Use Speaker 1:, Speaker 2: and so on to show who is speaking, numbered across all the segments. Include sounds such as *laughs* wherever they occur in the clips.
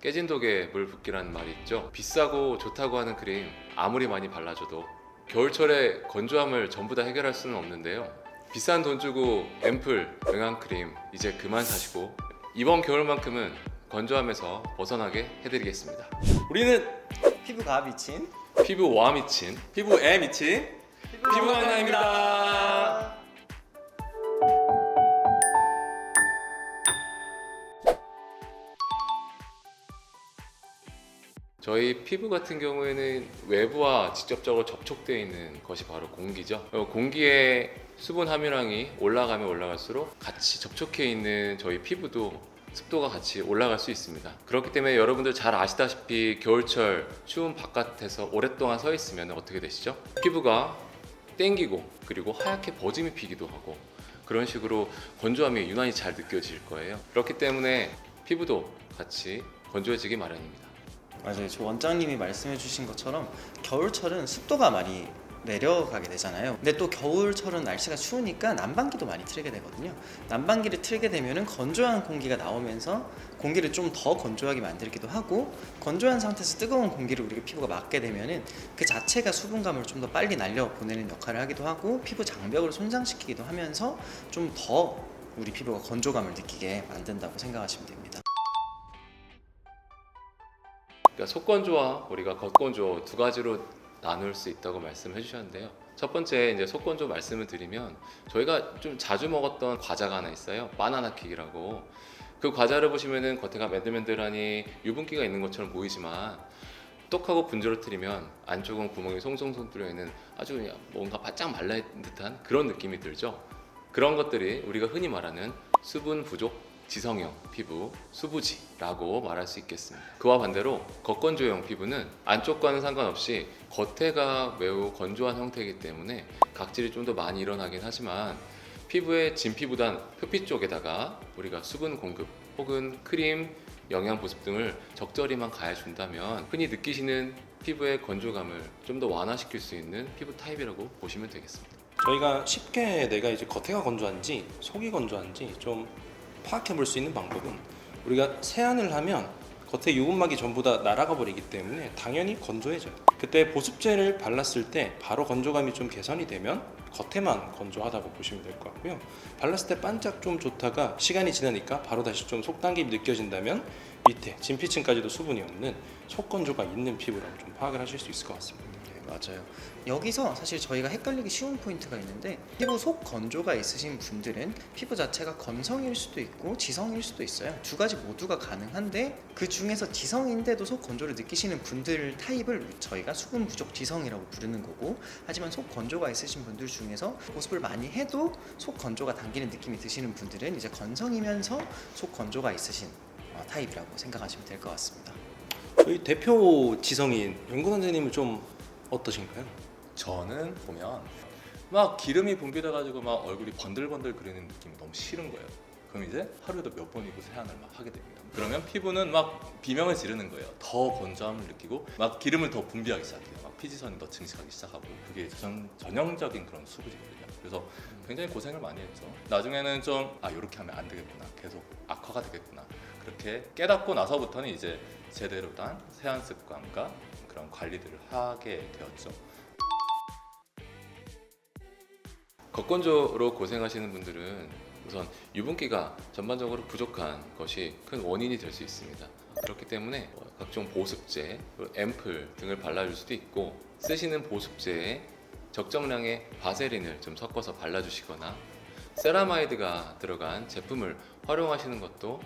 Speaker 1: 깨진 독에 물 붓기라는 말이 있죠. 비싸고 좋다고 하는 크림 아무리 많이 발라줘도 겨울철에 건조함을 전부 다 해결할 수는 없는데요. 비싼 돈 주고 앰플, 영양 크림 이제 그만 사시고 이번 겨울만큼은 건조함에서 벗어나게 해드리겠습니다.
Speaker 2: 우리는
Speaker 3: 피부가 미친
Speaker 1: 피부 와 미친
Speaker 2: 피부에 미친 피부 강남입니다.
Speaker 1: 저희 피부 같은 경우에는 외부와 직접적으로 접촉되어 있는 것이 바로 공기죠. 어, 공기의 수분 함유량이 올라가면 올라갈수록 같이 접촉해 있는 저희 피부도 습도가 같이 올라갈 수 있습니다. 그렇기 때문에 여러분들 잘 아시다시피 겨울철 추운 바깥에서 오랫동안 서 있으면 어떻게 되시죠? 피부가 땡기고 그리고 하얗게 버짐이 피기도 하고 그런 식으로 건조함이 유난히 잘 느껴질 거예요. 그렇기 때문에 피부도 같이 건조해지기 마련입니다.
Speaker 3: 맞아요. 저 원장님이 말씀해주신 것처럼 겨울철은 습도가 많이 내려가게 되잖아요. 근데 또 겨울철은 날씨가 추우니까 난방기도 많이 틀게 되거든요. 난방기를 틀게 되면은 건조한 공기가 나오면서 공기를 좀 더 건조하게 만들기도 하고 건조한 상태에서 뜨거운 공기를 우리가 피부가 맞게 되면은 그 자체가 수분감을 좀 더 빨리 날려 보내는 역할을 하기도 하고 피부 장벽을 손상시키기도 하면서 좀 더 우리 피부가 건조감을 느끼게 만든다고 생각하시면 됩니다.
Speaker 1: 그러니까 속건조와 우리가 겉건조 두 가지로 나눌 수 있다고 말씀해 주셨는데요. 첫 번째 이제 속건조 말씀을 드리면 저희가 좀 자주 먹었던 과자가 하나 있어요. 바나나 킥이라고. 그 과자를 보시면은 겉에가 맨들맨들하니 유분기가 있는 것처럼 보이지만 똑하고 분지러뜨리면 안쪽은 구멍이 송송송 뚫려 있는 아주 그냥 뭔가 바짝 말라 듯한 그런 느낌이 들죠. 그런 것들이 우리가 흔히 말하는 수분 부족 지성형 피부, 수부지라고 말할 수 있겠습니다. 그와 반대로 겉건조형 피부는 안쪽과는 상관없이 겉에가 매우 건조한 형태이기 때문에 각질이 좀 더 많이 일어나긴 하지만 피부의 진피보단 표피 쪽에다가 우리가 수분 공급 혹은 크림, 영양 보습 등을 적절히만 가해준다면 흔히 느끼시는 피부의 건조감을 좀 더 완화시킬 수 있는 피부 타입이라고 보시면 되겠습니다.
Speaker 2: 저희가 쉽게 내가 이제 겉에가 건조한지 속이 건조한지 좀 파악해 볼 수 있는 방법은 우리가 세안을 하면 겉에 유분막이 전부 다 날아가 버리기 때문에 당연히 건조해져요. 그때 보습제를 발랐을 때 바로 건조감이 좀 개선이 되면 겉에만 건조하다고 보시면 될 것 같고요. 발랐을 때 반짝 좀 좋다가 시간이 지나니까 바로 다시 좀 속당김이 느껴진다면 밑에 진피층까지도 수분이 없는 속건조가 있는 피부라고 좀 파악을 하실 수 있을 것 같습니다.
Speaker 3: 네, 맞아요. 여기서 사실 저희가 헷갈리기 쉬운 포인트가 있는데 피부 속 건조가 있으신 분들은 피부 자체가 건성일 수도 있고 지성일 수도 있어요. 두 가지 모두가 가능한데 그 중에서 지성인데도 속 건조를 느끼시는 분들 타입을 저희가 수분 부족 지성이라고 부르는 거고 하지만 속 건조가 있으신 분들 중에서 보습을 많이 해도 속 건조가 당기는 느낌이 드시는 분들은 이제 건성이면서 속 건조가 있으신 어, 타입이라고 생각하시면 될 것 같습니다.
Speaker 2: 저희 대표 지성인 연구 선생님은 좀 어떠신가요?
Speaker 4: 저는 보면 막 기름이 분비돼 가지고 막 얼굴이 번들번들 거리는 느낌이 너무 싫은 거예요. 그럼 이제 하루에도 몇 번이고 세안을 막 하게 됩니다. 그러면 피부는 막 비명을 지르는 거예요. 더 건조함을 느끼고 막 기름을 더 분비하기 시작해요. 막 피지선이 더 증식하기 시작하고 그게 전, 전형적인 그런 수부지거든요. 그래서 굉장히 고생을 많이 했죠. 나중에는 좀 아 이렇게 하면 안 되겠구나. 계속 악화가 되겠구나. 그렇게 깨닫고 나서부터는 이제 제대로 된 세안 습관과 그런 관리들을 하게 되었죠.
Speaker 1: 겉건조로 고생하시는 분들은 우선 유분기가 전반적으로 부족한 것이 큰 원인이 될 수 있습니다. 그렇기 때문에 뭐 각종 보습제, 앰플 등을 발라줄 수도 있고 쓰시는 보습제에 적정량의 바세린을 좀 섞어서 발라주시거나 세라마이드가 들어간 제품을 활용하시는 것도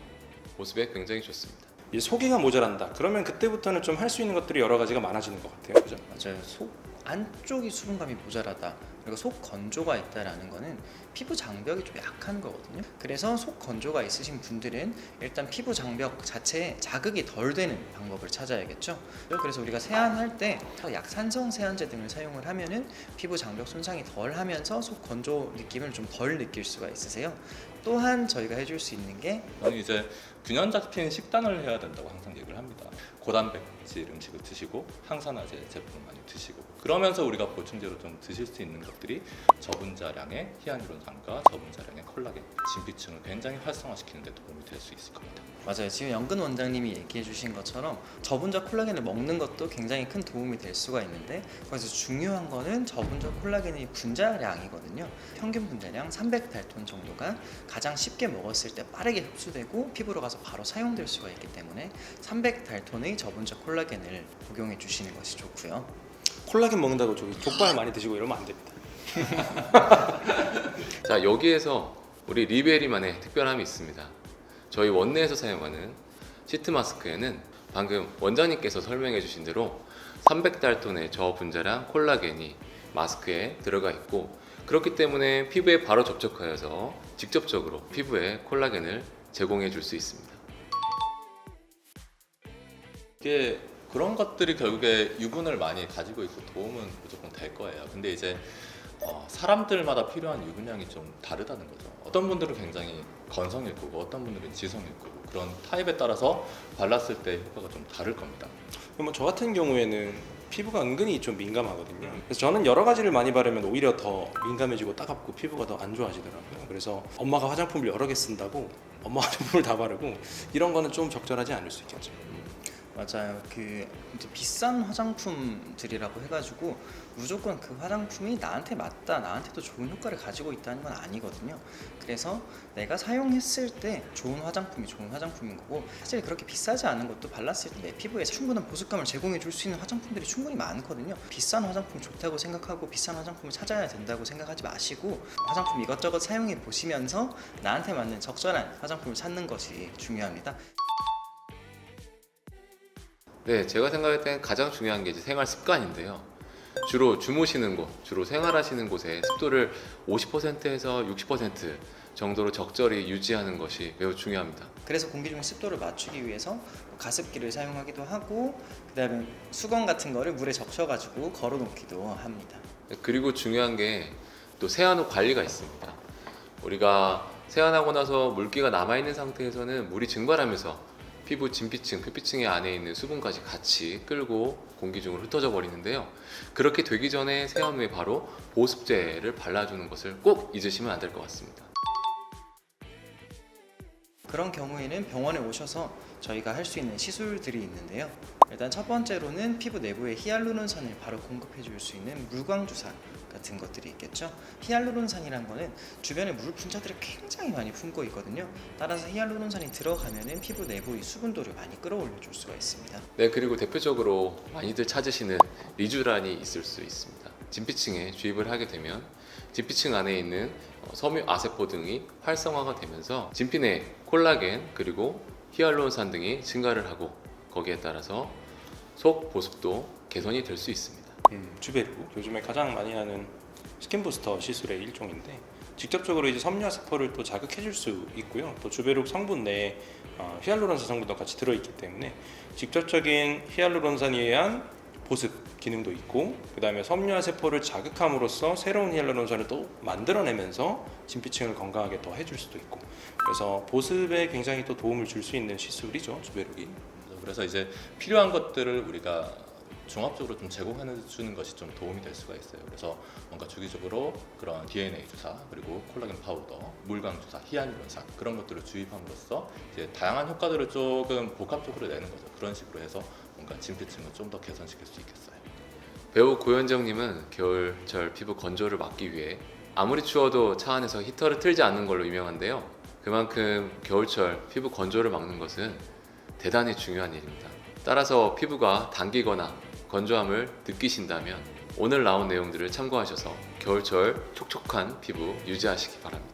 Speaker 1: 보습에 굉장히 좋습니다.
Speaker 2: 이 소기가 모자란다. 그러면 그때부터는 좀 할 수 있는 것들이 여러 가지가 많아지는 것 같아요. 그죠?
Speaker 3: 맞아요. 속 안쪽이 수분감이 모자라다. 그리고 속 건조가 있다라는 거는 피부 장벽이 좀 약한 거거든요. 그래서 속 건조가 있으신 분들은 일단 피부 장벽 자체에 자극이 덜 되는 방법을 찾아야겠죠. 그래서 우리가 세안할 때 약산성 세안제 등을 사용을 하면은 피부 장벽 손상이 덜 하면서 속 건조 느낌을 좀 덜 느낄 수가 있으세요. 또한 저희가 해줄 수 있는 게
Speaker 4: 저는 이제 균형 잡힌 식단을 해야 된다고 항상 얘기를 합니다. 고단백질 음식을 드시고 항산화제 제품을 많이 드시고 그러면서 우리가 보충제로 좀 드실 수 있는 것들이 저분자량의 히알루론산과 저분자량의 콜라겐, 진피층을 굉장히 활성화시키는 데 도움이 될 수 있을 겁니다.
Speaker 3: 맞아요. 지금 연근 원장님이 얘기해 주신 것처럼 저분자 콜라겐을 먹는 것도 굉장히 큰 도움이 될 수가 있는데 거기서 중요한 거는 저분자 콜라겐의 분자량이거든요. 평균 분자량 300달톤 정도가 가장 쉽게 먹었을 때 빠르게 흡수되고 피부로 가서 바로 사용될 수가 있기 때문에 300달톤의 저분자 콜라겐을 복용해 주시는 것이 좋고요.
Speaker 2: 콜라겐 먹는다고 저기 족발 많이 드시고 이러면 안 됩니다. *laughs*
Speaker 1: 자 여기에서 우리 리베리만의 특별함이 있습니다. 저희 원내에서 사용하는 시트 마스크에는 방금 원장님께서 설명해 주신 대로 300달톤의 저 분자량 콜라겐이 마스크에 들어가 있고 그렇기 때문에 피부에 바로 접촉하여서 직접적으로 피부에 콜라겐을 제공해 줄 수 있습니다.
Speaker 4: 이게 그런 것들이 결국에 유분을 많이 가지고 있고 도움은 무조건 될 거예요. 근데 이제 어, 사람들마다 필요한 유분량이 좀 다르다는 거죠. 어떤 분들은 굉장히 건성일 거고 어떤 분들은 지성일 거고 그런 타입에 따라서 발랐을 때 효과가 좀 다를 겁니다.
Speaker 2: 뭐저 같은 경우에는 피부가 은근히 좀 민감하거든요. 그래서 저는 여러 가지를 많이 바르면 오히려 더 민감해지고 따갑고 피부가 더 안 좋아지더라고요. 그래서 엄마가 화장품을 여러 개 쓴다고 엄마 화장품을 *laughs* 다 바르고 이런 거는 좀 적절하지 않을 수 있겠죠.
Speaker 3: 맞아요. 그 이제 비싼 화장품들이라고 해가지고 무조건 그 화장품이 나한테 맞다, 나한테도 좋은 효과를 가지고 있다는 건 아니거든요. 그래서 내가 사용했을 때 좋은 화장품이 좋은 화장품인 거고 사실 그렇게 비싸지 않은 것도 발랐을 때 내 피부에 충분한 보습감을 제공해 줄 수 있는 화장품들이 충분히 많거든요. 비싼 화장품 좋다고 생각하고 비싼 화장품을 찾아야 된다고 생각하지 마시고 화장품 이것저것 사용해 보시면서 나한테 맞는 적절한 화장품을 찾는 것이 중요합니다.
Speaker 1: 네, 제가 생각할 땐 가장 중요한 게 이제 생활 습관인데요. 주로 주무시는 곳, 주로 생활하시는 곳에 습도를 50%에서 60% 정도로 적절히 유지하는 것이 매우 중요합니다.
Speaker 3: 그래서 공기 중의 습도를 맞추기 위해서 뭐 가습기를 사용하기도 하고 그다음에 수건 같은 거를 물에 적셔가지고 걸어놓기도 합니다.
Speaker 1: 그리고 중요한 게 또 세안 후 관리가 있습니다. 우리가 세안하고 나서 물기가 남아 있는 상태에서는 물이 증발하면서 피부 진피층, 표피층의 안에 있는 수분까지 같이 끌고 공기 중으로 흩어져 버리는데요. 그렇게 되기 전에 세안 후에 바로 보습제를 발라주는 것을 꼭 잊으시면 안 될 것 같습니다.
Speaker 3: 그런 경우에는 병원에 오셔서 저희가 할 수 있는 시술들이 있는데요. 일단 첫 번째로는 피부 내부에 히알루론산을 바로 공급해 줄 수 있는 물광 주사 같은 것들이 있겠죠. 히알루론산이란 거는 주변에 물 분자들을 굉장히 많이 품고 있거든요. 따라서 히알루론산이 들어가면은 피부 내부의 수분도를 많이 끌어올려 줄 수가 있습니다.
Speaker 1: 네, 그리고 대표적으로 많이들 찾으시는 리쥬란이 있을 수 있습니다. 진피층에 주입을 하게 되면 진피층 안에 있는 어, 섬유 아세포 등이 활성화가 되면서 진피 내 콜라겐 그리고 히알루론산 등이 증가를 하고 거기에 따라서 속 보습도 개선이 될 수 있습니다.
Speaker 2: 음, 주베르 요즘에 가장 많이 하는 스킨 부스터 시술의 일종인데 직접적으로 이제 섬유화세포를 또 자극해줄 수 있고요. 또 주베룩 성분 내에 어, 히알루론산 성분도 같이 들어있기 때문에 직접적인 히알루론산에 의한 보습 기능도 있고 그 다음에 섬유화 세포를 자극함으로써 새로운 히알루론산을 또 만들어내면서 진피층을 건강하게 더 해줄 수도 있고 그래서 보습에 굉장히 또 도움을 줄 수 있는 시술이죠 주베룩이.
Speaker 4: 그래서 이제 필요한 것들을 우리가 종합적으로 좀 제공해 주는 것이 좀 도움이 될 수가 있어요. 그래서 뭔가 주기적으로 그런 DNA 주사 그리고 콜라겐 파우더, 물광 주사, 히알루론산 그런 것들을 주입함으로써 이제 다양한 효과들을 조금 복합적으로 내는 거죠. 그런 식으로 해서 뭔가 진피층을 좀 더 개선시킬 수 있겠어요.
Speaker 1: 배우 고현정님은 겨울철 피부 건조를 막기 위해 아무리 추워도 차 안에서 히터를 틀지 않는 걸로 유명한데요. 그만큼 겨울철 피부 건조를 막는 것은 대단히 중요한 일입니다. 따라서 피부가 당기거나 건조함을 느끼신다면 오늘 나온 내용들을 참고하셔서 겨울철 촉촉한 피부 유지하시기 바랍니다.